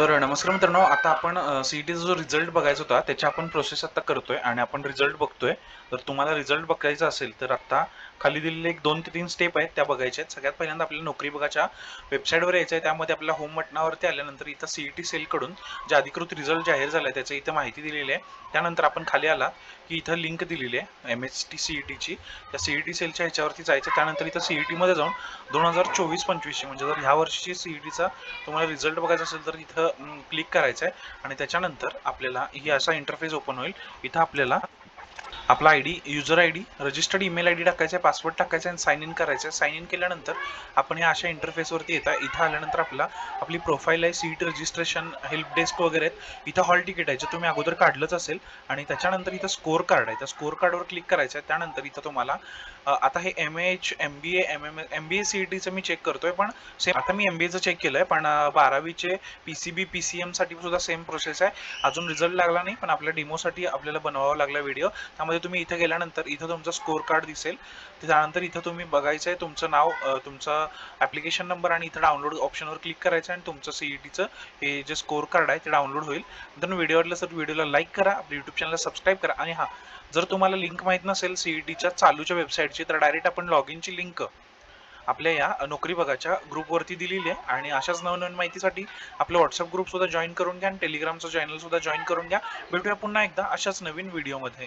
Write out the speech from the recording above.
तर नमस्कार मित्रांनो आता आपण सी ई टीचा जो रिझल्ट बघायचा होता त्याची आपण प्रोसेस आता करतोय आणि आपण रिझल्ट बघतोय. तर तुम्हाला रिझल्ट बघायचा असेल तर आता खाली दिलेले एक दोन ते तीन स्टेप आहेत त्या बघायच्या आहेत. सगळ्यात पहिल्यांदा आपल्याला नोकरी बघाच्या वेबसाईटवर यायचं आहे. त्यामध्ये आपल्याला होम बटनावरती आल्यानंतर इथं सी ई टी सेलकडून जे अधिकृत रिझल्ट जाहीर झाला आहे त्याचं इथं माहिती दिलेली आहे. त्यानंतर आपण खाली आला की इथं लिंक दिलेली आहे M S T C E टीची त्या सी ई टी सेलच्या ह्याच्यावरती जायचं त्यानंतर इथं सी ई टीमध्ये जाऊन दोन हजार चोवीस पंचवीसची म्हणजे जर ह्या वर्षीची सी ई टीचा तुम्हाला रिझल्ट बघायचा असेल तर इथं क्लिक करायचं आहे आणि त्याच्यानंतर आपल्याला ही असा इंटरफेस ओपन होईल. इथं आपल्याला आपला I D user I D registered email I D टाकायचा आहे पासवर्ड टाकायचा आहे आणि साईन इन करायचं आहे. साईन इन केल्यानंतर आपण या अशा इंटरफेसवरती येता. इथं आल्यानंतर आपला आपली प्रोफाईल आहे सीट रजिस्ट्रेशन हेल्प डेस्क वगैरे आहेत. इथं हॉल तिकीट आहे जे तुम्ही अगोदर काढलंच असेल. आणि त्याच्यानंतर इथं स्कोअर कार्ड आहे. त्या स्कोअर कार्डवर क्लिक करायचं आहे. त्यानंतर इथं तुम्हाला आता हे M H M B A M M M B A C E टीचं मी चेक करतोय पण सेम आता मी एम बी एचं चेक केलं आहे पण बारावीचे P C B P C एमसाठी सुद्धा सेम प्रोसेस आहे. अजून रिझल्ट लागला नाही पण आपल्या डेमोसाठी आपल्याला बनवावा लागला व्हिडिओ त्यामध्ये तुम्ही इथं गेल्यानंतर इथं तुमचं स्कोअर कार्ड दिसेल. त्यानंतर इथं तुम्ही बघायचं आहे तुमचं नाव तुमचं तुमचा ॲप्लिकेशन नंबर आणि इथं डाउनलोड ऑप्शनवर क्लिक करायचं आणि तुमचं सी ई टीचं हे जे स्कोअर कार्ड आहे ते डाउनलोड होईल. तर व्हिडिओ सर व्हिडिओला लाईक करा आपल्या यूट्यूब चॅनलला सबस्क्राईब करा. आणि हां जर तुम्हाला लिंक माहीत नसेल सी ई टीच्या चालूच्या वेबसाईटची तर डायरेक्ट आपण लॉग इनची लिंक आपल्या या नोकरी बघाच्या ग्रुपवरती दिलेली आहे. आणि अशाच नवनवीन माहितीसाठी आपलं व्हॉट्सअप ग्रुप सुद्धा जॉईन करून घ्या आणि टेलिग्रामचं चॅनल सुद्धा जॉईन करून घ्या. भेटूया पुन्हा एकदा अशाच नवीन व्हिडिओमध्ये